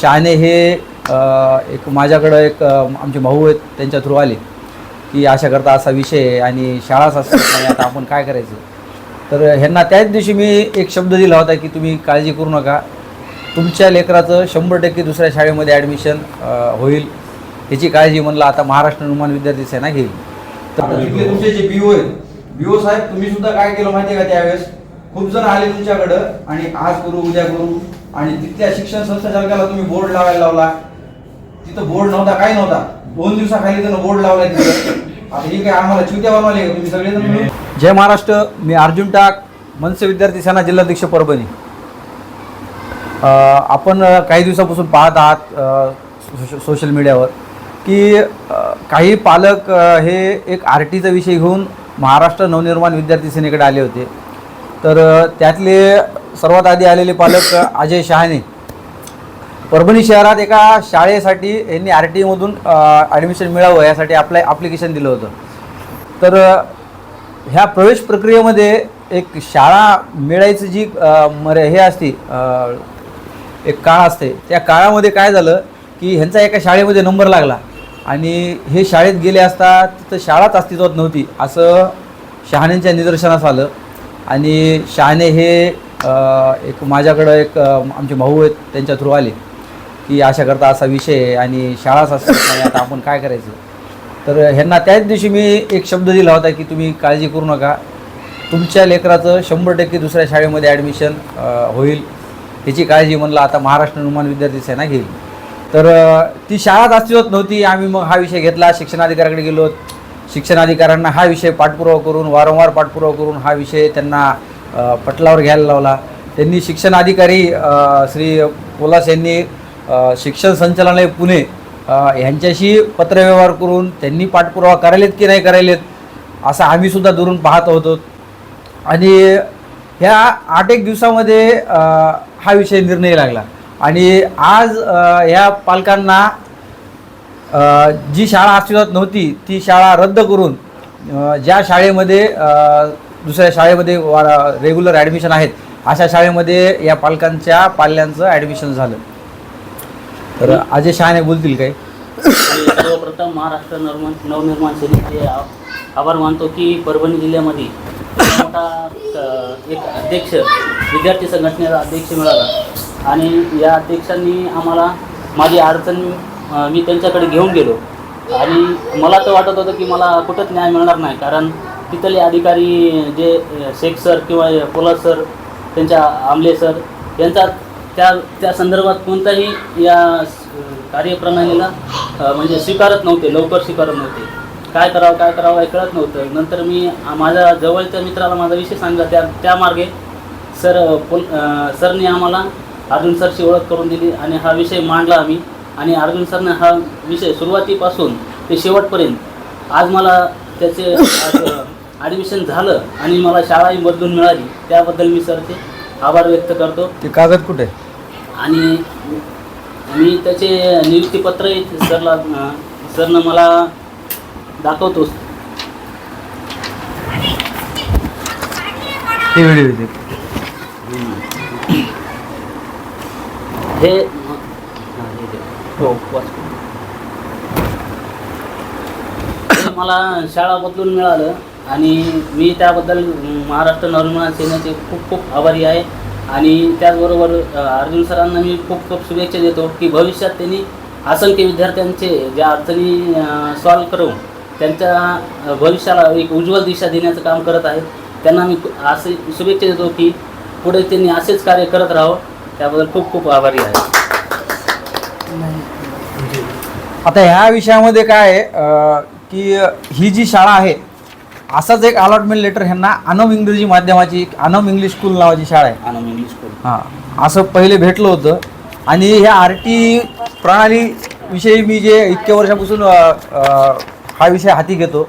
शहाणे हे एक माझ्याकडं एक आमचे भाऊ आहेत त्यांच्या थ्रू आले की अशा करता असा विषय आहे आणि शाळाच असतात आता आपण काय करायचं? तर ह्यांना त्याच दिवशी मी एक शब्द दिला होता की तुम्ही काळजी करू नका. तुमच्या लेकराचं शंभर टक्के दुसऱ्या शाळेमध्ये ॲडमिशन होईल. याची काळजी म्हणलं आता महाराष्ट्र निर्माण विद्यार्थी सेना घेईल. तर तुमचे जे बी ओ आहेत बी ओ साहेब तुम्ही सुद्धा काय केलं माहिती आहे का त्यावेळेस? खूप जण आले तुमच्याकडं आणि आज करू उद्या करू आणि तिथल्या शिक्षण संस्थाचालकाला तुम्ही बोर्ड लावायला लावला. तिथं बोर्ड नव्हता काही नव्हता. दोन दिवसाखाली त्यानं बोर्ड लावलाय तिथं. आता हे काय आम्हाला चिवत्या बनवले तुम्ही सगळेजण मिळून? जय महाराष्ट्र मी अर्जुन टाक मनसे विद्यार्थी सेना जिल्हाध्यक्ष परभणी. आपण काही दिवसापासून पाहत आहात सोशल मीडियावर की काही पालक हे एक आर टीचा विषय घेऊन महाराष्ट्र नवनिर्माण विद्यार्थी सेनेकडे आले होते. तर त्यातले सर्वात आधी आलेले पालक अजय शहाणे. परभणी शहरात एका शाळेसाठी यांनी आर टी ईमधून ॲडमिशन मिळावं यासाठी अप्लाय ॲप्लिकेशन दिलं होतं. तर ह्या प्रवेश प्रक्रियेमध्ये एक शाळा मिळायची जी अ, मर हे असते एक काळ असते. त्या काळामध्ये काय झालं की ह्यांचा एका शाळेमध्ये नंबर लागला आणि हे शाळेत गेले असता तिथं शाळाच अस्तित्वात नव्हती असं शहाण्यांच्या निदर्शनास आलं. आणि शहाणे हे एक माझ्याकडं एक आमचे भाऊ आहेत त्यांच्या थ्रू आले की अशाकरता असा विषय आहे आणि शाळाच असतात आता आपण काय करायचं? तर ह्यांना त्याच दिवशी मी एक शब्द दिला होता की तुम्ही काळजी करू नका. तुमच्या लेकराचं शंभर टक्के दुसऱ्या शाळेमध्ये ॲडमिशन होईल. त्याची काळजी म्हणलं आता महाराष्ट्र निर्माण विद्यार्थी सेना घेईल. तर ती शाळाच अस्तित्वात नव्हती. आम्ही मग हा विषय घेतला. शिक्षणाधिकाऱ्याकडे गेलो. शिक्षणाधिकाऱ्यांना हा विषय पाठपुरावा करून वारंवार पाठपुरावा करून हा विषय त्यांना पटलावर घ्यायला लावला. त्यांनी शिक्षणाधिकारी श्री पोलास यांनी शिक्षण संचालनालय पुणे ह्यांच्याशी पत्रव्यवहार करून त्यांनी पाठपुरावा करायलेत की नाही करायलेत असं आम्हीसुद्धा दुरून पाहत होतो. आणि ह्या आठ एक दिवसामध्ये हा विषय निर्णय लागला. आणि आज ह्या पालकांना जी शाळा अस्तित्वात नव्हती ती शाळा रद्द करून ज्या शाळेमध्ये दुसऱ्या शाळेमध्ये रेग्युलर ॲडमिशन आहेत अशा शाळेमध्ये या पालकांच्या पाल्यांचं ॲडमिशन झालं. तर अजय शहाने बोलतील काय सर्वप्रथम महाराष्ट्र नवनिर्माण नवनिर्माण सेनेचे आभार मानतो की परभणी जिल्ह्यामध्ये मोठा एक अध्यक्ष विद्यार्थी संघटनेचा अध्यक्ष मिळाला. आणि या अध्यक्षांनी आम्हाला माझी अडचण मी त्यांच्याकडे घेऊन गेलो. आणि मला तर वाटत होतं की मला कुठंच न्याय मिळणार नाही कारण तिथले अधिकारी जे शेख सर किंवा पोलाद सर त्यांच्या आमले सर यांचा त्या त्या संदर्भात कोणताही या कार्यप्रणालीला म्हणजे स्वीकारत नव्हते लवकर स्वीकारत नव्हते. काय करावं काय करावं हे कळत नव्हतं. नंतर मी माझ्या जवळच्या मित्राला माझा विषय सांगितला त्या त्या मार्गे सर पोल सरने आम्हाला अर्जुन सरची ओळख करून दिली आणि हा विषय मांडला आम्ही. आणि अर्जुन सरने हा विषय सुरुवातीपासून ते शेवटपर्यंत आज मला त्याचे ॲडमिशन झालं आणि मला शाळाही बदलून मिळाली त्याबद्दल मी सरचे आभार व्यक्त करतो. ते कागद कुठे? आणि मी त्याचे नियुक्तीपत्र सरला सरनं मला दाखवतो. ते व्हिडिओ ते हे हां, हो वाच. मला शाळा बदलून मिळालं आणि मी त्याबद्दल महाराष्ट्र नवनिर्माण सेनेचे खूप खूप आभारी आहे. आणि त्याचबरोबर अर्जुन सरांना मी खूप खूप शुभेच्छा देतो की भविष्यात त्यांनी असंख्य विद्यार्थ्यांचे ज्या अडचणी सॉल्व करून त्यांच्या भविष्याला एक उज्ज्वल दिशा देण्याचं काम करत आहेत. त्यांना मी असे शुभेच्छा देतो की पुढे त्यांनी असेच कार्य करत राहावं. त्याबद्दल खूप खूप आभारी आहे. आता ह्या विषयामध्ये काय आहे अं, की ही जी शाळा आहे असाच एक अलॉटमेंट लेटर ह्यांना अनम इंग्रजी माध्यमाची एक अनम इंग्लिश स्कूल नावाची शाळा आहे. आनंद इंग्लिश स्कूल हां असं पहिले भेटलं होतं. आणि ह्या आर टी प्रणालीविषयी मी जे इतक्या वर्षापासून अ, अ, हा विषय हाती घेतो.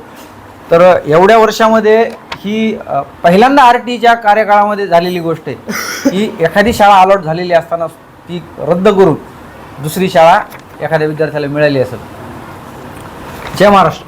तर एवढ्या वर्षामध्ये ही अ, पहिल्यांदा आर टीच्या कार्यकाळामध्ये झालेली गोष्ट आहे की एखादी शाळा अलॉट झालेली असताना ती रद्द करून दुसरी शाळा एखाद्या विद्यार्थ्याला मिळाली असेल. जय महाराष्ट्र.